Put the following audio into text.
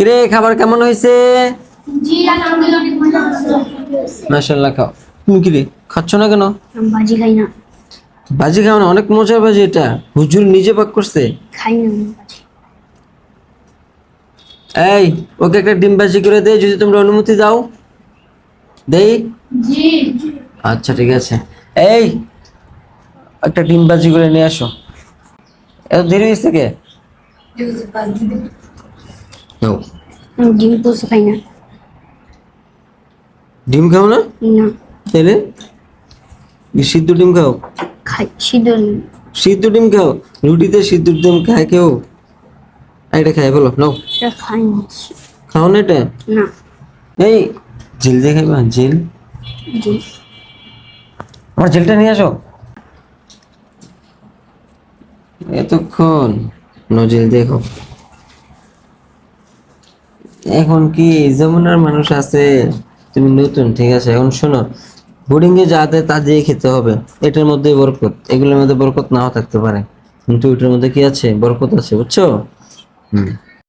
কিরে খাবার কেমন হয়েছে? মাশাল্লাহ খাও। তুমি কিরে খাচ্ছ না কেন? ভাজি খাই না। বাজি খাও না অনেক মজার বাজি এটা। হুজুর নিজে পাক করছে। খাই না এই ওকে একটা ডিম বাজি করে দে যদি তোমরা অনুমতি দাও। দেই জি। আচ্ছা ঠিক আছে। এই একটা ডিম বাজি করে নিয়ে আসো। এত দেরি হয়েছে কে? নাও। ডিম পোস্ত খাই না। ডিম খাও না? না। তাহলে সিদ্ধ ডিম খাও? খাই সিদ্ধ ডিম। সিদ্ধ ডিম খাও? রুটিতে সিদ্ধ ডিম খায় কেউ? এটা খাই বলো নাও। এটা খাই না। খাও না এটা? না। এই জেল দিয়ে খাইবা? জেল? আমার জেলটা নিয়ে আসো। এতক্ষণ। নজেল দেখো এখন কি যমুনার মানুষ আছে? তুমি নতুন, ঠিক আছে? এখন শোনো বোর্ডিং এ যা দেয় তা দিয়ে খেতে হবে, এটার মধ্যে বরকত। এগুলোর মধ্যে বরকত নাও থাকতে পারে। কিন্তু এটার মধ্যে কি আছে? বরকত আছে, বুঝছ? হুম।